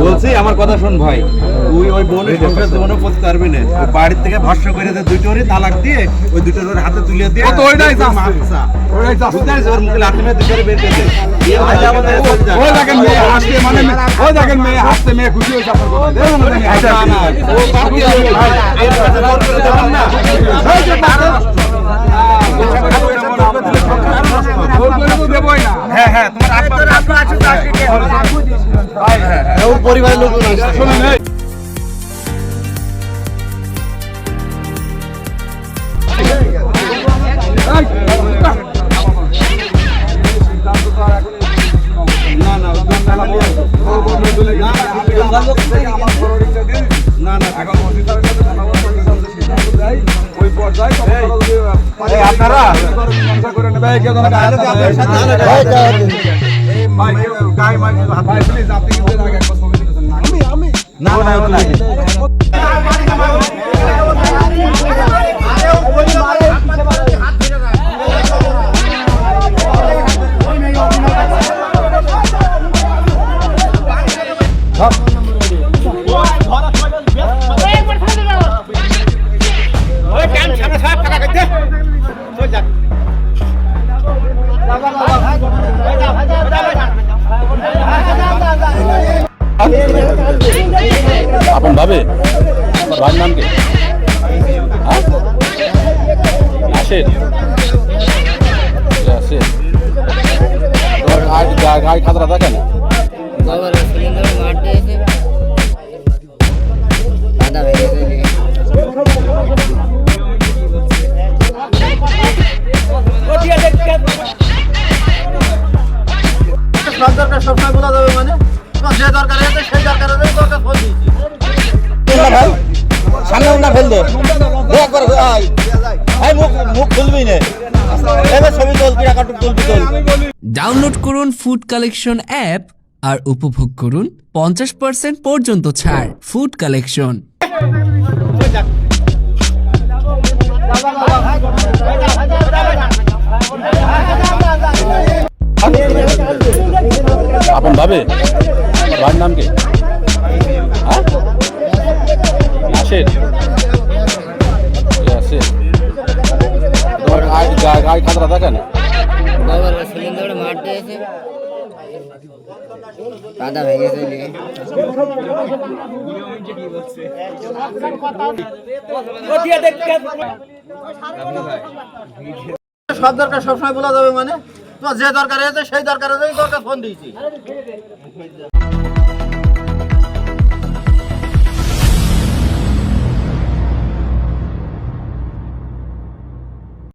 বলছি আমার কথা শোন ভাই তুই ওই বোনের সংসার জীবনে পড়তে পারবি না ওই বাড়ির থেকে ভস্য করে দে দুটোরই তালাক দিয়ে ওই দুটোর ওর হাতে তুলে দিয়ে ও তো ওইটাই। আচ্ছা ওইটাই চাচ্ছে। বুঝতে? ওর মুখে লাথি মেরে দুটোরে বের করে দে ওই দেখেন মেয়ে হাসতে মানে ওই দেখেন মেয়ে হাসতে মেয়ে খুশি হয়েছে আপনার কথা। দেখুন না না, না, ও পারতি আছে না। পরবর্তীতে দিন। না না এখন অফিসারের সাথে কথা ওই পর্যায়ে আপনারা? গায়ে হাত আপনি কিন্তু আগে না না ভাবে ভাইয়ের নাম কি? খাতরা দিলে সব দরকার সবসময় যাবে মানে যে দরকার সেই দরকার দরকার ফোন দিয়েছি। একবার মুখ মুখ খুলবি না। ছবি তুলবি তোল। ডাউনলোড করুন ফুড কালেকশন অ্যাপ আর উপভোগ করুন পঞ্চাশ পার্সেন্ট পর্যন্ত ছাড় ফুড কালেকশন আপন ভাবে? ভাইয়ের নাম কি? হ্যাঁ? গায়ে খাতরা সিলিন্ডার দিলে সব দরকার সবসময় বলা যাবে মানে। তোমার যে দরকার আছে সেই দরকার ফোন দিয়েছি।